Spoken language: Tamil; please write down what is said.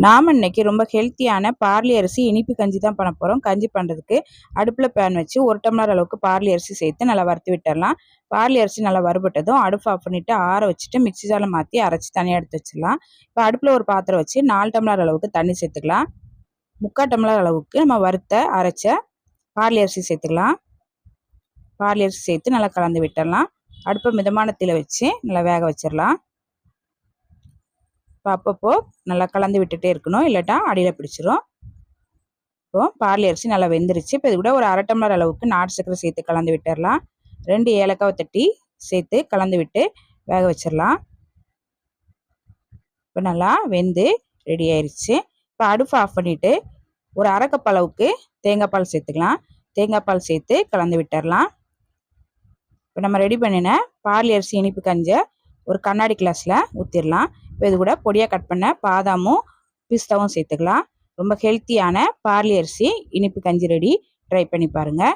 நாம் இன்றைக்கி ரொம்ப ஹெல்த்தியான பார்லி அரிசி இனிப்பு கஞ்சி தான் பண்ண போகிறோம் கஞ்சி பண்ணுறதுக்கு அடுப்பில் பேன் வச்சு ஒரு டம்ளர் அளவுக்கு பார்லி அரிசி சேர்த்து நல்லா வறுத்து விட்டுடலாம் பார்லி அரிசி நல்லா வறுபட்டதும் அடுப்பு ஆஃப் பண்ணிவிட்டு ஆற வச்சுட்டு மிக்சி ஜாலம் மாற்றி அரைச்சி தனியாக எடுத்து வச்சிடலாம். இப்போ அடுப்பில் ஒரு பாத்திரம் வச்சு நாலு டம்ளர் அளவுக்கு தண்ணி சேர்த்துக்கலாம். முக்கால் டம்ளர் அளவுக்கு நம்ம வறுத்த அரைச்ச பார்லி அரிசி சேர்த்துக்கலாம். பார்லி அரிசி சேர்த்து நல்லா கலந்து விட்டுடலாம் அடுப்பை மிதமான தீல வச்சு நல்லா வேக வச்சிடலாம். இப்போ அப்பப்போ நல்லா கலந்து விட்டுட்டே இருக்கணும். இல்லாட்டா அடியில் பிடிச்சிரும். இப்போ பார்லி அரிசி நல்லா வெந்துருச்சு. இப்போ இது கூட ஒரு அரை டம்ளர் அளவுக்கு நாட்டு சக்கரை சேர்த்து கலந்து விட்டுடலாம் ரெண்டு ஏலக்காவை தட்டி சேர்த்து கலந்து விட்டு வேக வச்சிடலாம் இப்போ நல்லா வெந்து ரெடி ஆயிடுச்சு இப்போ அடுப்பு ஆஃப் பண்ணிவிட்டு ஒரு அரை கப் அளவுக்கு தேங்காய் பால் சேர்த்துக்கலாம். தேங்காய் பால் சேர்த்து கலந்து விட்டுடலாம் இப்போ நம்ம ரெடி பண்ணின பார்லி அரிசி இனிப்பு கஞ்சை ஒரு கண்ணாடி கிளாஸில் ஊற்றிடலாம் இப்போ இது கூட பொடியாக கட் பண்ண பாதாமும் பிஸ்தாவும் சேர்த்துக்கலாம். ரொம்ப ஹெல்த்தியான பார்லி அரிசி இனிப்பு கஞ்சி ரெடி ட்ரை பண்ணி பாருங்கள்